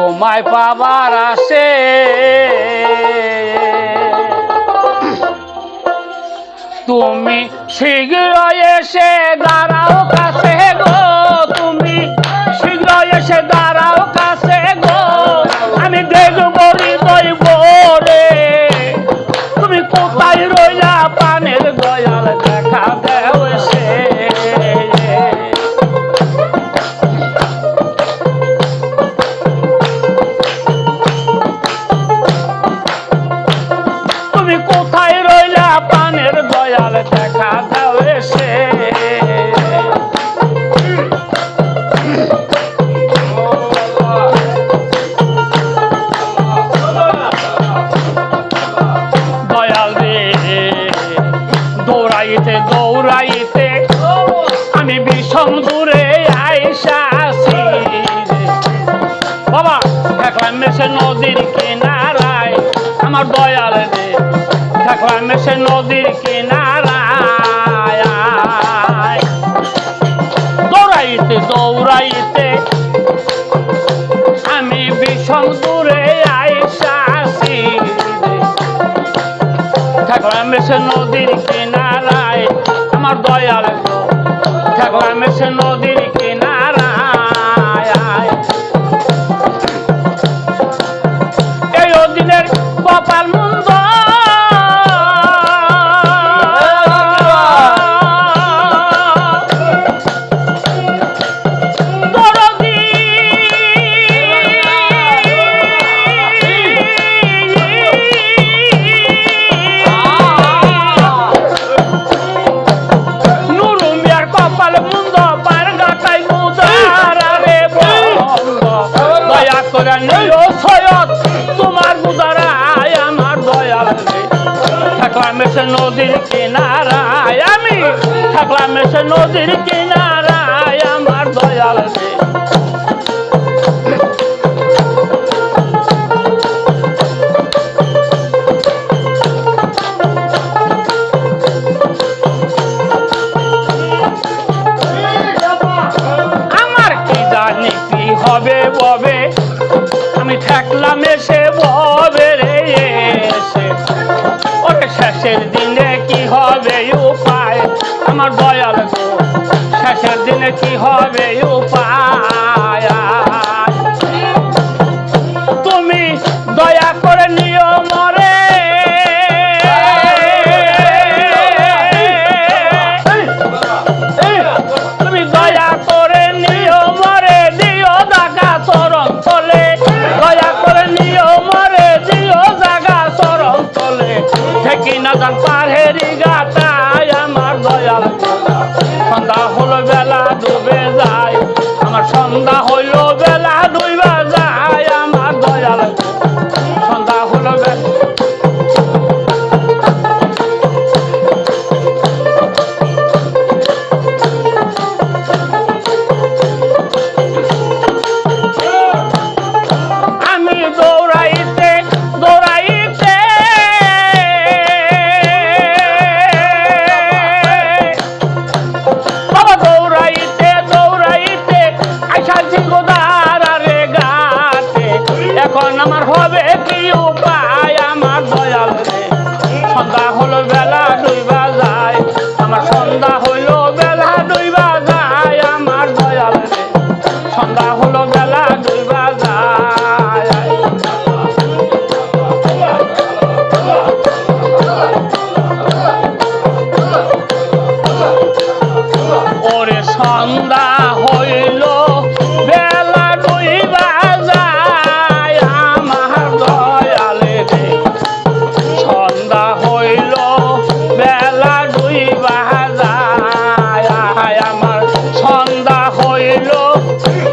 তোমায় পাবার আসে। তুমি শীঘ্র এসে দাঁড়াও কাছে গো। দৌড়াইতে দৌড়াইতে, আমি বিষম দূরে আইসাছি বাবা দেখলাম মেসে নদীর কিনারায়, আমার দয়াল রে। দেখলাম মেসে নদীর কিনারায় দৌড়াইতে দৌড়াইতে, আমি বিষম দূরে আইসাছি ঠাকুর মেসে নদীর আমার দয়াল এসে নদীর কিনারায় আমি, থাকলাম এসে নদীর কিনারায় আমার দয়াল হবে ববে? আমি থাকলাম এসে ববে। শেষের দিনে কি হবে উপায়? আমার দয়াল শেষের দিনে কি হবে উপায়? না যান পাহেরি গাটায় আমার দয়াল সন্ধ্যা হলো বেলা ডুবে যায়। আমার সন্ধ্যা এখন আমার হবে কি উপায় আমার দয়াল সন্ধ্যা হলো, বেলা ডুইবা যায় আমার সন্ধ্যা হইল বেলা ডুইবা যায় আমার দয়াল সন্ধ্যা হলো, বেলা ডুইবা যায় ওরে সন্ধ্যা Oh,